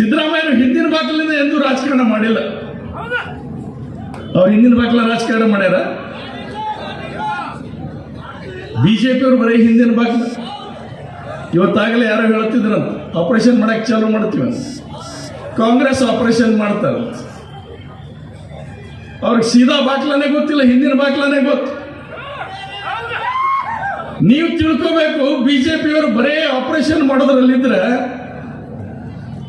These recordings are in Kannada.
ಸಿದ್ದರಾಮಯ್ಯರು ಹಿಂದಿನ ಬಾಗಿಲಿಂದ ಎಂದೂ ರಾಜಕಾರಣ ಮಾಡಿಲ್ಲ. ಅವ್ರು ಹಿಂದಿನ ಬಾಕಲ ರಾಜಕಾರಣ ಮಾಡ್ಯಾರ? ಬಿಜೆಪಿಯವರು ಬರೀ ಹಿಂದಿನ ಬಾಗಿಲು. ಇವತ್ತಾಗಲೇ ಯಾರೋ ಹೇಳ್ತಿದ್ರಂತ ಆಪರೇಷನ್ ಮಾಡಕ್ಕೆ ಚಾಲು ಮಾಡ್ತೀವಿ ಕಾಂಗ್ರೆಸ್ ಆಪರೇಷನ್ ಮಾಡ್ತಾರೆ ಅವ್ರಿಗೆ ಸೀದಾ ಬಾಗ್ಲನೇ ಗೊತ್ತಿಲ್ಲ, ಹಿಂದಿನ ಬಾಗ್ಲನೇ ಗೊತ್ತು. ನೀವು ತಿಳ್ಕೋಬೇಕು, ಬಿಜೆಪಿಯವರು ಬರೇ ಆಪರೇಷನ್ ಮಾಡೋದ್ರಲ್ಲಿದ್ರೆ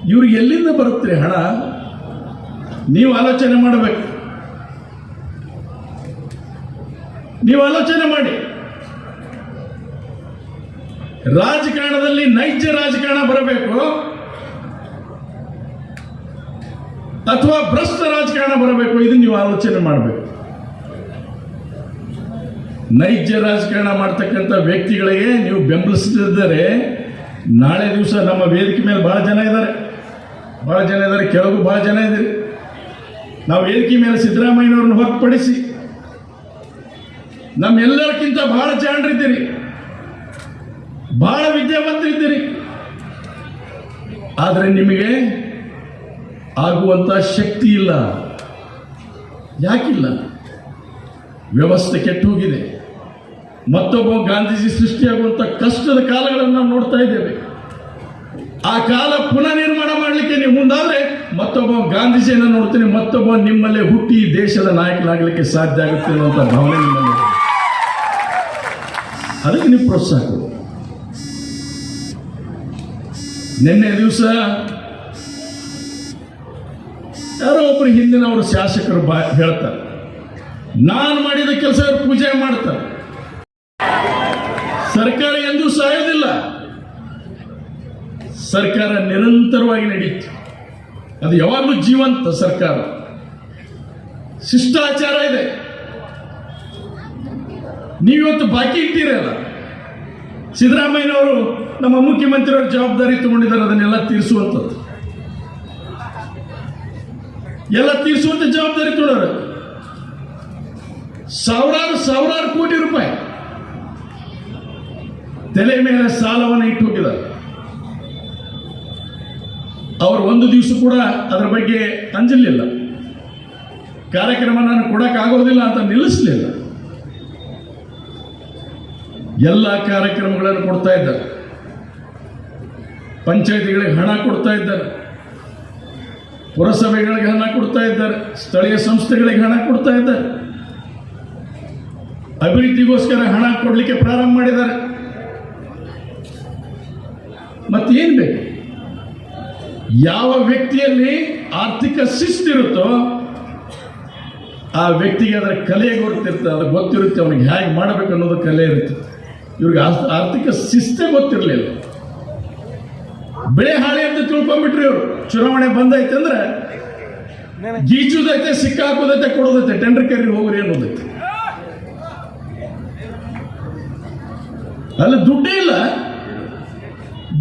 ಇವ್ರಿಗೆ ಎಲ್ಲಿಂದ ಬರುತ್ತೆ ಹಣ? ನೀವು ಆಲೋಚನೆ ಮಾಡಬೇಕು. ನೀವು ಆಲೋಚನೆ ಮಾಡಿ. ರಾಜಕಾರಣದಲ್ಲಿ ನೈಜ ರಾಜಕಾರಣ ಬರಬೇಕು. ಅಥವಾ ಭ್ರಷ್ಟ ರಾಜಕಾರಣ ಬರಬೇಕು, ಇದು ನೀವು ಆಲೋಚನೆ ಮಾಡಬೇಕು. ನೈಜ ರಾಜಕಾರಣ ಮಾಡ್ತಕ್ಕಂಥ ವ್ಯಕ್ತಿಗಳಿಗೆ ನೀವು ಬೆಂಬಲಿಸದಿದ್ದರೆ ನಾಳೆ ದಿವಸ ನಮ್ಮ ವೇದಿಕೆ ಮೇಲೆ ಬಹಳ ಜನ ಇದ್ದಾರೆ. ಬಹಳ ಜನ ಇದ್ದಾರೆ, ಕೆಳಗೂ ಬಹಳ ಜನ ಇದ್ದೀರಿ. ನಾವು ವೇದಿಕೆ ಮೇಲೆ ಸಿದ್ದರಾಮಯ್ಯನವ್ರನ್ನ ಹೊರತುಪಡಿಸಿ ನಮ್ಮೆಲ್ಲರಿಗಿಂತ ಬಹಳ ಜಾಣರಿದ್ದೀರಿ ಬಹಳ ವಿದ್ಯಾವಂತರಿದ್ದೀರಿ ಆದರೆ ನಿಮಗೆ ಆಗುವಂಥ ಶಕ್ತಿ ಇಲ್ಲ. ಯಾಕಿಲ್ಲ? ವ್ಯವಸ್ಥೆ ಕೆಟ್ಟು ಹೋಗಿದೆ. ಮತ್ತೊಬ್ಬ ಗಾಂಧೀಜಿ ಸೃಷ್ಟಿಯಾಗುವಂಥ ಕಷ್ಟದ ಕಾಲಗಳನ್ನು ನಾವು ನೋಡ್ತಾ ಇದ್ದೇವೆ. ಆ ಕಾಲ ಪುನಃ ನಿರ್ಮಾಣ ಮಾಡಲಿಕ್ಕೆ ನೀವು ಮುಂದಾದ್ರೆ ಮತ್ತೊಬ್ಬ ಗಾಂಧೀಜಿಯನ್ನು ನೋಡ್ತೀನಿ, ಮತ್ತೊಬ್ಬ ನಿಮ್ಮಲ್ಲೇ ಹುಟ್ಟಿ ದೇಶದ ನಾಯಕನಾಗಲಿಕ್ಕೆ ಸಾಧ್ಯ ಆಗುತ್ತೆ ಅನ್ನುವಂಥ ಭಾವನೆ ನಿಮ್ಮಲ್ಲಿ ಅದಕ್ಕೆ ನೀವು ಪ್ರೋತ್ಸಾಹ ಕೊಡಿ. ನಿನ್ನೆ ದಿವಸ ಯಾರೋ ಒಬ್ರು ಹಿಂದಿನವರು ಶಾಸಕರು ಬಾ ಹೇಳ್ತಾರೆ, ನಾನು ಮಾಡಿದ ಕೆಲಸ ಪೂಜೆ ಮಾಡ್ತಾರೆ. ಸರ್ಕಾರ ಎಂದೂ ಸಾಯೋದಿಲ್ಲ ಸರ್ಕಾರ ನಿರಂತರವಾಗಿ ನಡೆಯುತ್ತೆ. ಅದು ಯಾವಾಗಲೂ ಜೀವಂತ ಸರ್ಕಾರ. ಶಿಷ್ಟಾಚಾರ ಇದೆ. ನೀವತ್ತು ಬಾಕಿ ಇಟ್ಟಿರಲ್ಲ ಸಿದ್ದರಾಮಯ್ಯನವರು ನಮ್ಮ ಮುಖ್ಯಮಂತ್ರಿಯವರು ಜವಾಬ್ದಾರಿ ತಗೊಂಡಿದ್ದಾರೆ, ಅದನ್ನೆಲ್ಲ ತೀರಿಸುವಂಥದ್ದು. ಎಲ್ಲ ತೀರಿಸುವಂತ ಜವಾಬ್ದಾರಿ ತಗೊಂಡವರು. ಸಾವಿರಾರು ಸಾವಿರಾರು ಕೋಟಿ ರೂಪಾಯಿ. ತಲೆ ಮೇಲೆ ಸಾಲವನ್ನು ಇಟ್ಟು ಹೋಗಿದ್ದಾರೆ. ಅವರು ಒಂದು ದಿವಸ ಕೂಡ ಅದರ ಬಗ್ಗೆ ಅಂಜಲಿಲ್ಲ ಕಾರ್ಯಕ್ರಮ ನಾನು ಕೊಡೋಕ್ಕಾಗೋದಿಲ್ಲ ಅಂತ ನಿಲ್ಲಿಸಲಿಲ್ಲ. ಎಲ್ಲ ಕಾರ್ಯಕ್ರಮಗಳನ್ನು ಕೊಡ್ತಾ ಇದ್ದಾರೆ. ಪಂಚಾಯತಿಗಳಿಗೆ ಹಣ ಕೊಡ್ತಾ ಇದ್ದಾರೆ. ಪುರಸಭೆಗಳಿಗೆ ಹಣ ಕೊಡ್ತಾ ಇದ್ದಾರೆ. ಸ್ಥಳೀಯ ಸಂಸ್ಥೆಗಳಿಗೆ ಹಣ ಕೊಡ್ತಾ ಇದ್ದಾರೆ. ಅಭಿವೃದ್ಧಿಗೋಸ್ಕರ ಹಣ ಕೊಡಲಿಕ್ಕೆ ಪ್ರಾರಂಭ ಮಾಡಿದ್ದಾರೆ. ಮತ್ತೇನು ಬೇಕು? ಯಾವ ವ್ಯಕ್ತಿಯಲ್ಲಿ ಆರ್ಥಿಕ ಶಿಸ್ತಿರುತ್ತೋ ಆ ವ್ಯಕ್ತಿಗೆ ಅದರ ಕಲೆ ಗೊತ್ತಿರುತ್ತೆ, ಅದು ಗೊತ್ತಿರುತ್ತೆ ಅವನಿಗೆ ಹೇಗೆ ಮಾಡಬೇಕು ಅನ್ನೋದು ಕಲೆ ಇರುತ್ತೆ. ಇವ್ರಿಗೆ ಆರ್ಥಿಕ ಶಿಸ್ತೇ ಗೊತ್ತಿರಲಿಲ್ಲ. ಬೆಳೆ ಹಾಳೆ ಅಂತ ತಿಳ್ಕೊಂಡ್ಬಿಟ್ರಿ ಇವರು. ಚುನಾವಣೆ ಬಂದೈತೆ ಅಂದ್ರೆ ಗೀಚುದೈತೆ, ಸಿಕ್ಕಾಕೋದೈತೆ, ಕೊಡೋದೈತೆ ಟೆಂಡರ್ ಕರಿ ಹೋಗ್ರಿ ಅನ್ನೋದೈತೆ. ಅಲ್ಲಿ ದುಡ್ಡೇ ಇಲ್ಲ.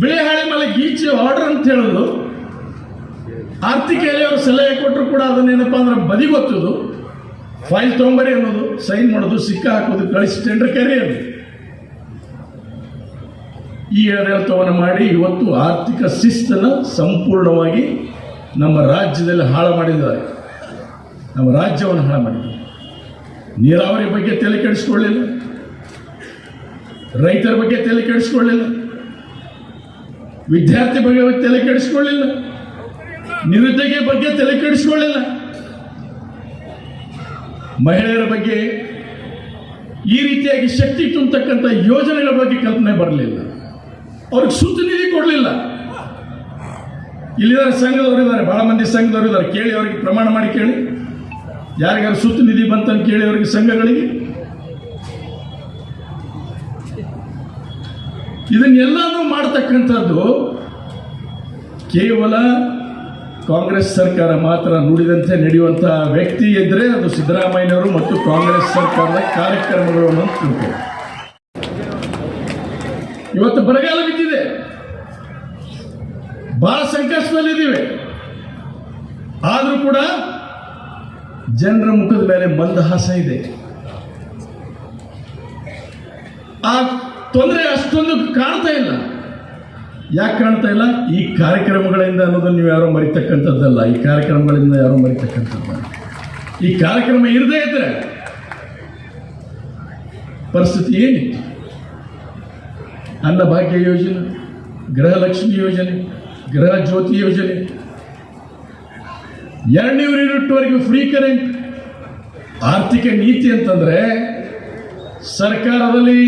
ಬೆಳೆ ಹಾಳೆ ಮೇಲೆ ಗೀಚು ಆರ್ಡರ್ ಅಂತ ಹೇಳೋದು ಆರ್ಥಿಕ ಅವ್ರು ಸಲಹೆ ಕೊಟ್ಟರು ಕೂಡ ಅದನ್ನೇನಪ್ಪ ಅಂದ್ರೆ ಬದಿ ಗೊತ್ತದು ಫೈಲ್ ತೊಗೊಂಬರಿ ಅನ್ನೋದು, ಸೈನ್ ಮಾಡೋದು, ಸಿಕ್ಕ ಹಾಕೋದು, ಕಳಿಸಿ ಟೆಂಡರ್ ಕರಿ ಅನ್ನೋದು ಈ ಆಡಳಿತವನ್ನು ಮಾಡಿ ಇವತ್ತು ಆರ್ಥಿಕ ಶಿಸ್ತನ್ನು ಸಂಪೂರ್ಣವಾಗಿ ನಮ್ಮ ರಾಜ್ಯದಲ್ಲಿ ಹಾಳು ಮಾಡಿದ್ದಾರೆ. ನಮ್ಮ ರಾಜ್ಯವನ್ನು ಹಾಳು ಮಾಡಿದ್ದಾರೆ. ನೀರಾವರಿ ಬಗ್ಗೆ ತಲೆ ಕೆಡಿಸ್ಕೊಳ್ಳಿಲ್ಲ. ರೈತರ ಬಗ್ಗೆ ತಲೆ ಕೆಡಿಸ್ಕೊಳ್ಳಿಲ್ಲ. ವಿದ್ಯಾರ್ಥಿ ಬಗ್ಗೆ ತಲೆ ಕೆಡಿಸ್ಕೊಳ್ಳಿಲ್ಲ. ನಿರುದ್ಯೋಗ ಬಗ್ಗೆ ತಲೆ ಕೆಡಿಸ್ಕೊಳ್ಳಿಲ್ಲ. ಮಹಿಳೆಯರ ಬಗ್ಗೆ ಈ ರೀತಿಯಾಗಿ ಶಕ್ತಿ ತುಂಬತಕ್ಕಂಥ ಯೋಜನೆಗಳ ಬಗ್ಗೆ ಕಲ್ಪನೆ ಬರಲಿಲ್ಲ. ಅವ್ರಿಗೆ ಸುತ್ತ ನಿಧಿ ಕೊಡಲಿಲ್ಲ. ಇಲ್ಲಿದ್ದಾರೆ ಸಂಘದವರು ಇದ್ದಾರೆ ಭಾಳ ಮಂದಿ ಸಂಘದವರು ಇದ್ದಾರೆ. ಕೇಳಿ ಅವರಿಗೆ ಪ್ರಮಾಣ ಮಾಡಿ ಕೇಳಿ. ಯಾರಿಗಾರು ಸುತ್ತು ನಿಧಿ ಬಂತಂತ ಕೇಳಿ ಅವರಿಗೆ ಸಂಘಗಳಿಗೆ. ಇದನ್ನೆಲ್ಲನೂ ಮಾಡ್ತಕ್ಕಂಥದ್ದು ಕೇವಲ ಕಾಂಗ್ರೆಸ್ ಸರ್ಕಾರ ಮಾತ್ರ ನುಡಿದಂತೆ ನಡೆಯುವಂತಹ ವ್ಯಕ್ತಿ ಇದ್ರೆ ಅದು ಸಿದ್ದರಾಮಯ್ಯನವರು ಮತ್ತು ಕಾಂಗ್ರೆಸ್ ಸರ್ಕಾರದ ಕಾರ್ಯಕ್ರಮಗಳು ಅನ್ನೋದು ತಿಳ್ಕೊ ಇವತ್ತು ಬರಗಾಲ ಬಿದ್ದಿದೆ. ಬಹಳ ಸಂಕಷ್ಟದಲ್ಲಿದ್ದೀವಿ. ಆದರೂ ಕೂಡ ಜನರ ಮುಖದ ಮೇಲೆ ಮಂದಹಾಸ ಇದೆ. ಆ ತೊಂದರೆ ಅಷ್ಟೊಂದು ಕಾಣ್ತಾ ಇಲ್ಲ. ಯಾಕೆ ಕಾಣ್ತಾ ಇಲ್ಲ? ಈ ಕಾರ್ಯಕ್ರಮಗಳಿಂದ ಅನ್ನೋದನ್ನು ನೀವು ಯಾರೋ ಮರಿತಕ್ಕಂಥದ್ದಲ್ಲ. ಈ ಕಾರ್ಯಕ್ರಮಗಳಿಂದ ಯಾರೋ ಮರಿತಕ್ಕಂಥದ್ದಲ್ಲ. ಈ ಕಾರ್ಯಕ್ರಮ ಇರದೇ ಇದ್ರೆ ಪರಿಸ್ಥಿತಿ ಏನಿತ್ತು? ಅನ್ನಭಾಗ್ಯ ಯೋಜನೆ, ಗೃಹಲಕ್ಷ್ಮಿ ಯೋಜನೆ, ಗೃಹ ಜ್ಯೋತಿ ಯೋಜನೆ, ಎರಡನೇ ಯೂನಿಟ್ವರೆಗೂ ಫ್ರೀ ಕರೆಂಟ್ ಆರ್ಥಿಕ ನೀತಿ ಅಂತಂದ್ರೆ ಸರ್ಕಾರದಲ್ಲಿ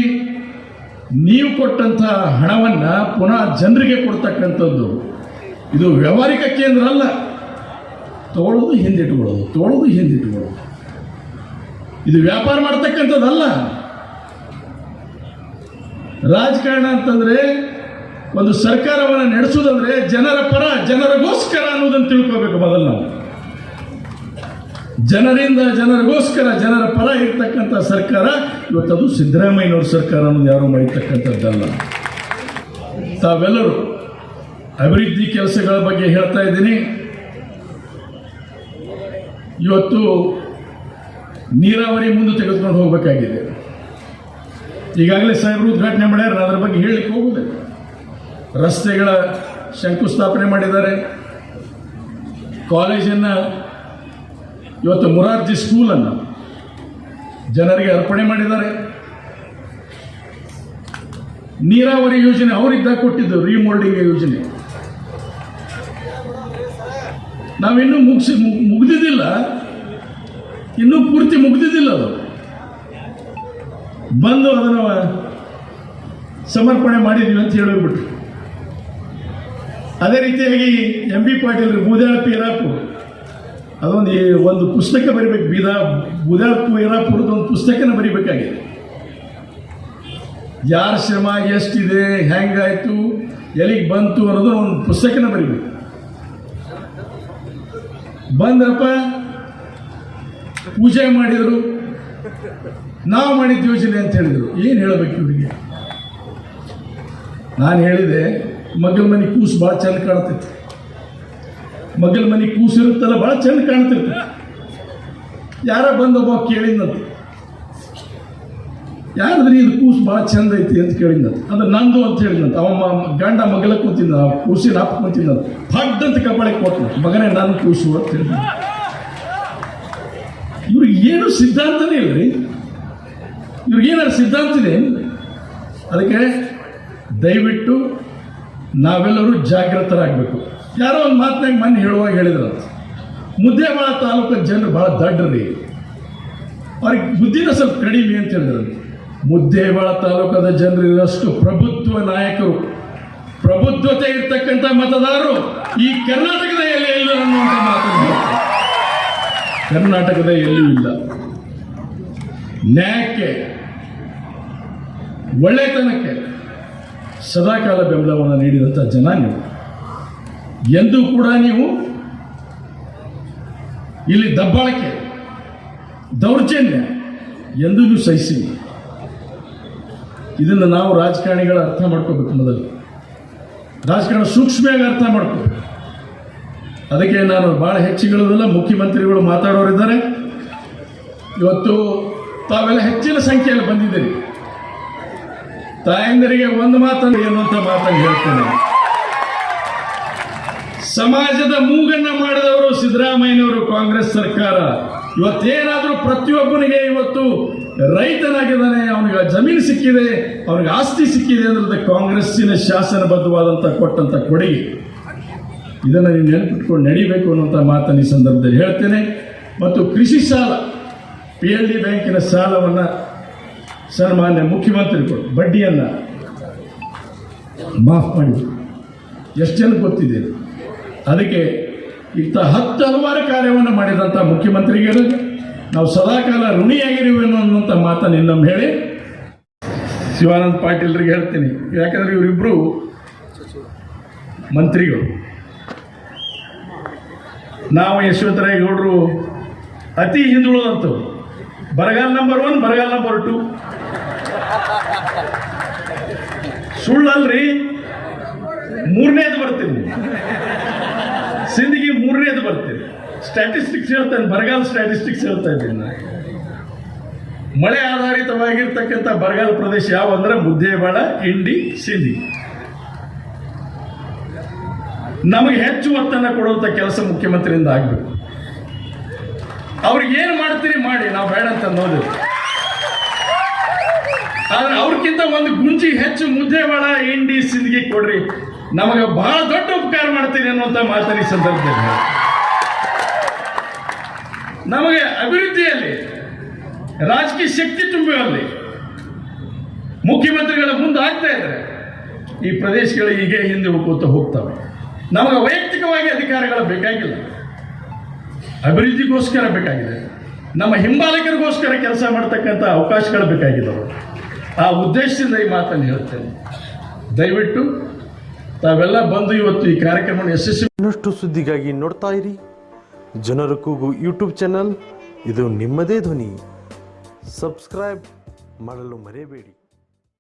ನೀವು ಕೊಟ್ಟಂತಹ ಹಣವನ್ನ ಪುನಃ ಜನರಿಗೆ ಕೊಡ್ತಕ್ಕಂಥದ್ದು, ಇದು ವ್ಯವಹಾರಿಕ ಕೇಂದ್ರ ಅಲ್ಲ. ತಗೊಳ್ಳೋದು ಹಿಂದಿಟ್ಕೊಳ್ಳೋದು ತಗೊಳ್ಳೋದು ಹಿಂದಿಟ್ಕೊಳ್ಳೋದು ಇದು ವ್ಯಾಪಾರ ಮಾಡ್ತಕ್ಕಂಥದ್ದಲ್ಲ. ರಾಜಕಾರಣ ಅಂತಂದ್ರೆ ಒಂದು ಸರ್ಕಾರವನ್ನು ನಡೆಸೋದಂದ್ರೆ ಜನರ ಪರ, ಜನರಿಗೋಸ್ಕರ ಅನ್ನೋದನ್ನು ತಿಳ್ಕೋಬೇಕು ಮೊದಲು ನಾವು. ಜನರಿಂದ ಜನರಿಗೋಸ್ಕರ ಜನರ ಪರ ಇರ್ತಕ್ಕಂಥ ಸರ್ಕಾರ, ಇವತ್ತದು ಸಿದ್ದರಾಮಯ್ಯನವ್ರ ಸರ್ಕಾರ ಅನ್ನೋದು ಯಾರು ಮಾಡಿರ್ತಕ್ಕಂಥದ್ದಲ್ಲ ತಾವೆಲ್ಲರೂ ಅಭಿವೃದ್ಧಿ ಕೆಲಸಗಳ ಬಗ್ಗೆ ಹೇಳ್ತಾ ಇದ್ದೀನಿ. ಇವತ್ತು ನೀರಾವರಿ ಮುಂದೆ ತೆಗೆದುಕೊಂಡು ಹೋಗಬೇಕಾಗಿದೆ. ಈಗಾಗಲೇ ಸಾಹೇಬರು ಉದ್ಘಾಟನೆ ಮಾಡ್ಯಾರ, ಅದರ ಬಗ್ಗೆ ಹೇಳಲಿಕ್ಕೆ ಹೋಗುದಿಲ್ಲ. ರಸ್ತೆಗಳ ಶಂಕುಸ್ಥಾಪನೆ ಮಾಡಿದ್ದಾರೆ. ಕಾಲೇಜನ್ನು ಇವತ್ತು ಮುರಾರ್ಜಿ ಸ್ಕೂಲನ್ನು ಜನರಿಗೆ ಅರ್ಪಣೆ ಮಾಡಿದ್ದಾರೆ. ನೀರಾವರಿ ಯೋಜನೆ ಅವರಿದ್ದಾಗ ಕೊಟ್ಟಿದ್ದು, ರೀಮೋಲ್ಡಿಂಗ್ ಯೋಜನೆ. ನಾವಿನ್ನೂ ಮುಗಿಸಿ ಮುಗ್ದಿದ್ದಿಲ್ಲ. ಇನ್ನೂ ಪೂರ್ತಿ ಮುಗ್ದಿದ್ದಿಲ್ಲ ಅದು. ಬಂದು ಅದನ್ನು ಸಮರ್ಪಣೆ ಮಾಡಿದ್ವಿ ಅಂತ ಹೇಳಿಬಿಟ್ರು. ಅದೇ ರೀತಿಯಾಗಿ ಎಂ ಬಿ ಪಾಟೀಲ್ ಬೂದಾಳ ಪೀರಾಪುರ ಅದೊಂದು ಒಂದು ಪುಸ್ತಕ ಬರಿಬೇಕು. ಬೀದಾ ಬೂದಾಳ ಪೀರಾಪುರದ ಒಂದು ಪುಸ್ತಕನ ಬರಿಬೇಕಾಗಿದೆ. ಯಾರ ಶ್ರಮ ಎಷ್ಟಿದೆ, ಹೆಂಗಾಯಿತು, ಎಲ್ಲಿಗೆ ಬಂತು ಅನ್ನೋದು ಒಂದು ಪುಸ್ತಕನ ಬರಿಬೇಕು. ಬಂದ್ರಪ್ಪ, ಪೂಜೆ ಮಾಡಿದರು, ನಾವು ಮಾಡಿದ ಯೋಜನೆ ಅಂತ ಹೇಳಿದರು. ಏನು ಹೇಳಬೇಕು ಇವರಿಗೆ? ನಾನು ಹೇಳಿದೆ ಮಗನ ಮನೆ ಕೂಸು ಭಾಳ ಚಂದ ಕಾಣ್ತೈತಿ. ಮಗಲ್ ಮನೆ ಕೂಸಿರುತ್ತಲ್ಲ ಭಾಳ ಚಂದ ಕಾಣ್ತಿರ್ತೈತಿ. ಯಾರ ಬಂದೊಬ್ಬ ಕೇಳಿದ್ನಂತ. ಯಾರದ್ರಿ ಇದು ಕೂಸು ಭಾಳ ಚಂದ ಐತಿ ಅಂತ ಕೇಳಿದ್ನಂತ. ಅದು ನಂದು ಅಂತ ಹೇಳಿದಂತ ಅವ ಗಂಡ ಮಗಲ ಕೂತಿದ್ದ ಕೂಸಿನ ಅಪ್ಪ ಕೂತಿದ್ದಂತ ಫಡ್ ಅಂತ ಕಪಾಳಿಗೆ ಕೊಟ್ಟು ಮಗನೇ ನಾನು ಕೂಸು ಅಂತ ಹೇಳಿದ ಇವ್ರಿಗೆ ಏನು ಸಿದ್ಧಾಂತನೇ ಇಲ್ಲರಿ ಇವ್ರಿಗೇನಾದ್ರು ಸಿದ್ಧಾಂತ ಇದೆ ಅದಕ್ಕೆ ದಯವಿಟ್ಟು ನಾವೆಲ್ಲರೂ ಜಾಗೃತರಾಗಬೇಕು ಯಾರೋ ಒಂದು ಮಾತನಾಗ ಮೊನ್ನೆ ಹೇಳುವಾಗ ಹೇಳಿದ್ರು ಮುದ್ದೇಬಾಳ ತಾಲೂಕು ಜನರು ಭಾಳ ದಡ್ಡ್ರಿ. ಅವ್ರಿಗೆ ಬುದ್ಧಿನ ಸ್ವಲ್ಪ ಕಡಿಮೆ ಅಂತ ಹೇಳಿದ್ರು. ಮುದ್ದೇಬಾಳ ತಾಲೂಕದ ಜನರು ಇರೋಷ್ಟು ಪ್ರಭುತ್ವ ನಾಯಕರು. ಪ್ರಬುದ್ಧತೆ ಇರ್ತಕ್ಕಂಥ ಮತದಾರರು ಈ ಕರ್ನಾಟಕದ ಎಲ್ಲಿ ಇಲ್ಲ ಅನ್ನುವಂಥ ಮಾತನ್ನು. ಕರ್ನಾಟಕದ ಎಲ್ಲೂ ಇಲ್ಲ. ನ್ಯಾಯಕ್ಕೆ, ಒಳ್ಳೆತನಕ್ಕೆ ಸದಾಕಾಲ ಬೆಂಬಲವನ್ನು ನೀಡಿದಂಥ ಜನ ನೀವು. ಎಂದೂ ಕೂಡ ನೀವು ಇಲ್ಲಿ ದಬ್ಬಾಳಿಕೆ, ದೌರ್ಜನ್ಯ ಎಂದಿಗೂ ಸಹಿಸಿಲ್ಲ ಇದನ್ನು ನಾವು ರಾಜಕಾರಣಿಗಳ ಅರ್ಥ ಮಾಡ್ಕೋಬೇಕು ಮೊದಲು. ರಾಜಕಾರಣ ಸೂಕ್ಷ್ಮವಾಗಿ ಅರ್ಥ ಮಾಡ್ಕೋಬೇಕು. ಅದಕ್ಕೆ ನಾನು ಭಾಳ ಹೆಚ್ಚಿಗಳದಲ್ಲ ಮುಖ್ಯಮಂತ್ರಿಗಳು ಮಾತಾಡೋರಿದ್ದಾರೆ. ಇವತ್ತು ತಾವೆಲ್ಲ ಹೆಚ್ಚಿನ ಸಂಖ್ಯೆಯಲ್ಲಿ ಬಂದಿದ್ದೀರಿ. ತಾಯಂದರಿಗೆ ಒಂದು ಮಾತನ್ನು ಎನ್ನುವಂಥ ಮಾತನ್ನು ಹೇಳ್ತೇನೆ. ಸಮಾಜದ ಮೂಗನ್ನ ಮಾಡಿದವರು ಸಿದ್ದರಾಮಯ್ಯನವರು ಕಾಂಗ್ರೆಸ್ ಸರ್ಕಾರ. ಇವತ್ತೇನಾದರೂ ಪ್ರತಿಯೊಬ್ಬನಿಗೆ ಇವತ್ತು ರೈತನಾಗಿದ್ದಾನೆ, ಅವನಿಗೆ ಜಮೀನು ಸಿಕ್ಕಿದೆ, ಅವನಿಗೆ ಆಸ್ತಿ ಸಿಕ್ಕಿದೆ ಅಂದ್ರೆ ಕಾಂಗ್ರೆಸ್ಸಿನ ಶಾಸನಬದ್ಧವಾದಂಥ ಕೊಟ್ಟಂಥ ಕೊಡುಗೆ. ಇದನ್ನು ನೀವು ನೆನಪಿಟ್ಕೊಂಡು ನಡಿಬೇಕು ಅನ್ನುವಂಥ ಮಾತನ್ನು ಈ ಸಂದರ್ಭದಲ್ಲಿ ಹೇಳ್ತೇನೆ. ಮತ್ತು ಕೃಷಿ ಸಾಲ ಪಿ ಎಲ್ ಡಿ ಬ್ಯಾಂಕಿನ ಸಾಲವನ್ನು ಸನ್ಮಾನ್ಯ ಕೊಟ್ಟು, ಬಡ್ಡಿಯನ್ನು ಮಾಫ್ ಮಾಡಿ. ಎಷ್ಟು ಜನ ಗೊತ್ತಿದೆ ಅದಕ್ಕೆ ಇಂಥ ಹತ್ತು ಹಲವಾರು ಕಾರ್ಯವನ್ನು ಮಾಡಿದಂಥ ಮುಖ್ಯಮಂತ್ರಿಗಳು, ನಾವು ಸದಾಕಾಲ ಋಣಿಯಾಗಿರುವೆನು ಅನ್ನುವಂಥ ಮಾತನ್ನು ಇನ್ನೊಮ್ಮೆ ಹೇಳಿ. ಶಿವಾನಂದ ಪಾಟೀಲ್ರಿಗೆ ಹೇಳ್ತೀನಿ. ಯಾಕಂದ್ರೆ ಇವರಿಬ್ಬರು ಮಂತ್ರಿಗಳು. ನಾವು ಯಶವಂತರಾಯಗೌಡರು ಅತಿ ಹಿಂದುಳಿದಂತವ್ರು ಬರಗಾಲ ನಂಬರ್ ಒನ್ ಬರಗಾಲ ನಂಬರ್ ಟು ಸುಳ್ಳಲ್ರಿ? ಮೂರನೇದು ಬರ್ತೀನಿ. ಮೂರನೇದು ಬರ್ತೀನಿ ಸ್ಟ್ಯಾಟಿಸ್ಟಿಕ್ಸ್ ಹೇಳ್ತಾನೆ ಬರಗಾಲ ಸ್ಟ್ಯಾಟಿಸ್ಟಿಕ್ಸ್ ಹೇಳ್ತಾ ಇದ್ದೀನಿ ನಾನು. ಮಳೆ ಆಧಾರಿತವಾಗಿರ್ತಕ್ಕಂಥ ಬರಗಾಲ ಪ್ರದೇಶ ಯಾವ ಅಂದ್ರೆ ಮುದ್ದೇಬಾಳ ಇಂಡಿ, ಸಿಂಧಿ. ನಮಗೆ ಹೆಚ್ಚು ಒತ್ತನ್ನು ಕೊಡುವಂಥ ಕೆಲಸ ಮುಖ್ಯಮಂತ್ರಿಯಿಂದ ಆಗಬೇಕು. ಅವ್ರಿಗೆ ಏನು ಮಾಡ್ತೀರಿ ಮಾಡಿ, ನಾವು ಬೇಡ ಅಂತ ಅನ್ನೋದು. ಆದ್ರೆ ಅವ್ರಿಗಿಂತ ಒಂದು ಗುಂಜಿ ಹೆಚ್ಚು ಮುದ್ದೆವಾಳ ಇಂಡಿ, ಸಿಂಧಿಗೆ ಕೊಡ್ರಿ. ನಮಗೆ ಬಹಳ ದೊಡ್ಡ ಉಪಕಾರ ಮಾಡ್ತೀನಿ ಅನ್ನುವಂಥ ಮಾತಿನ ಸಂದರ್ಭದಲ್ಲಿ. ನಮಗೆ ಅಭಿವೃದ್ಧಿಯಲ್ಲಿ, ರಾಜಕೀಯ ಶಕ್ತಿ ತುಂಬುವಲ್ಲಿ ಮುಖ್ಯಮಂತ್ರಿಗಳ ಮುಂದೆ ಆಗ್ತಾ ಇದ್ದಾರೆ ಈ ಪ್ರದೇಶಗಳು ಹೀಗೆ ಹಿಂದೆ ಹೋಗುತ್ತ ಹೋಗ್ತವೆ. ನಮಗೆ ವೈಯಕ್ತಿಕವಾಗಿ ಅಧಿಕಾರಗಳು ಬೇಕಾಗಿಲ್ಲ. ಅಭಿವೃದ್ಧಿಗೋಸ್ಕರ ಬೇಕಾಗಿದೆ. ನಮ್ಮ ಹಿಂಬಾಲಕರಿಗೋಸ್ಕರ ಕೆಲಸ ಮಾಡ್ತಕ್ಕಂಥ ಅವಕಾಶಗಳು ಬೇಕಾಗಿದ್ದಾವೆ. ಆ ಉದ್ದೇಶದಿಂದ ಈ ಮಾತನ್ನು ಹೇಳ್ತೇನೆ ದಯವಿಟ್ಟು ತಾವೆಲ್ಲ ಬಂದು ಇವತ್ತು ಈ ಕಾರ್ಯಕ್ರಮ ಯಶಸ್ವಿ ಇನ್ನಷ್ಟು ಸುದ್ದಿಗಾಗಿ ನೋಡ್ತಾ ಇರಿ. ಜನರ ಕೂಗು ಯೂಟ್ಯೂಬ್ ಚಾನಲ್. ಇದು ನಿಮ್ಮದೇ ಧ್ವನಿ. ಸಬ್ಸ್ಕ್ರೈಬ್ ಮಾಡಲು ಮರೆಯಬೇಡಿ.